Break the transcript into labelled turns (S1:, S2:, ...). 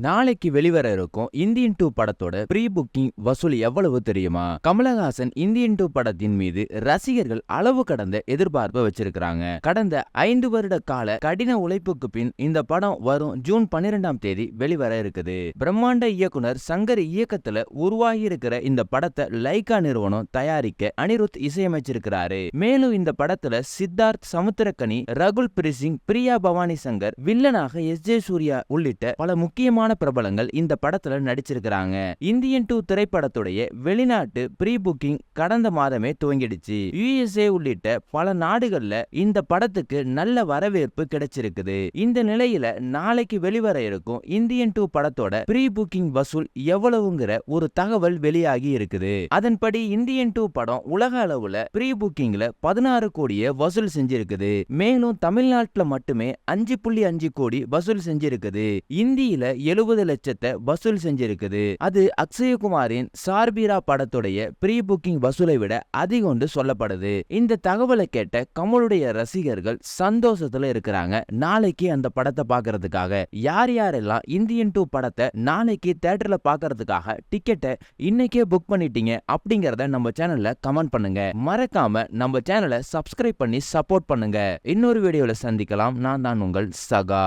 S1: நாளைக்கு வெளிவர இருக்கும் இந்தியன் டூ படத்தோட ப்ரீ புக்கிங் வசூல் எவ்வளவு தெரியுமா? கமலஹாசன் இந்தியன் டூ படத்தின் மீது ரசிகர்கள் அளவு கடந்த எதிர்பார்ப்பை வச்சிருக்கிறாங்க. கடந்த ஐந்து வருட கால கடின உழைப்புக்கு பின் இந்த படம் வரும் ஜூன் பன்னிரெண்டாம் தேதி வெளிவர இருக்குது. பிரம்மாண்ட இயக்குனர் சங்கர் இயக்கத்துல உருவாகி இருக்கிற இந்த படத்தை லைகா நிறுவனம் தயாரிக்க அனிருத் இசையமைச்சிருக்கிறாரு. மேலும் இந்த படத்துல சித்தார்த் சமுத்திரக்கனி ரகுல் பிரீசிங் பிரியா பவானி சங்கர் வில்லனாக எஸ். ஜே சூர்யா உள்ளிட்ட பல முக்கியமான பிரபலங்கள் இந்த படத்துல நடிச்சிருக்கிறாங்க. இந்தியன் டூ திரைப்படத்துடைய வெளிநாட்டு ப்ரீ புக்கிங் கடந்த மாதமே துவங்கிடுச்சு. யுஎஸ்ஏ உள்ளிட்ட பல நாடுகள்ல இந்த படத்துக்கு நல்ல வரவேற்பு கிடைச்சிருக்குது. இந்த நிலையில நாளைக்கு வெளிவர இருக்கும் இந்தியன் டூ படத்தோட ப்ரீ புக்கிங் வசூல் எவ்வளவுங்கிற ஒரு தகவல் வெளியாகி இருக்குது. அதன்படி இந்தியன் டூ படம் உலக அளவுல ப்ரீ புக்கிங்ல பதினாறு கோடியை வசூல் செஞ்சிருக்குது. மேலும் தமிழ்நாட்டுல மட்டுமே அஞ்சு புள்ளி அஞ்சு கோடி வசூல் செஞ்சிருக்குது. இந்தியில எழு எழுபது லட்சத்தை வசூல் செஞ்சிருக்குது. அது அக்ஷயகுமாரின் சார்பீரா படத்துடைய ப்ரீ புக்கிங் வசூலை விட அதிகம்னு சொல்லப்படுது. இந்த தகவலை கேட்ட கமலுடைய ரசிகர்கள் சந்தோஷத்துல இருக்கிறாங்க. நாளைக்கு அந்த படத்தை பார்க்கறதுக்காக. யார் யாரெல்லாம் இந்தியன் டூ படத்தை நாளைக்கு தேட்டர்ல பாக்குறதுக்காக டிக்கெட்டை இன்னைக்கே புக் பண்ணிட்டீங்க அப்படிங்கறத நம்ம சேனல்ல கமெண்ட் பண்ணுங்க. மறக்காம நம்ம சேனலை சப்ஸ்கிரைப் பண்ணி சப்போர்ட் பண்ணுங்க. இன்னொரு வீடியோல சந்திக்கலாம். நான் தான் உங்கள் சகா.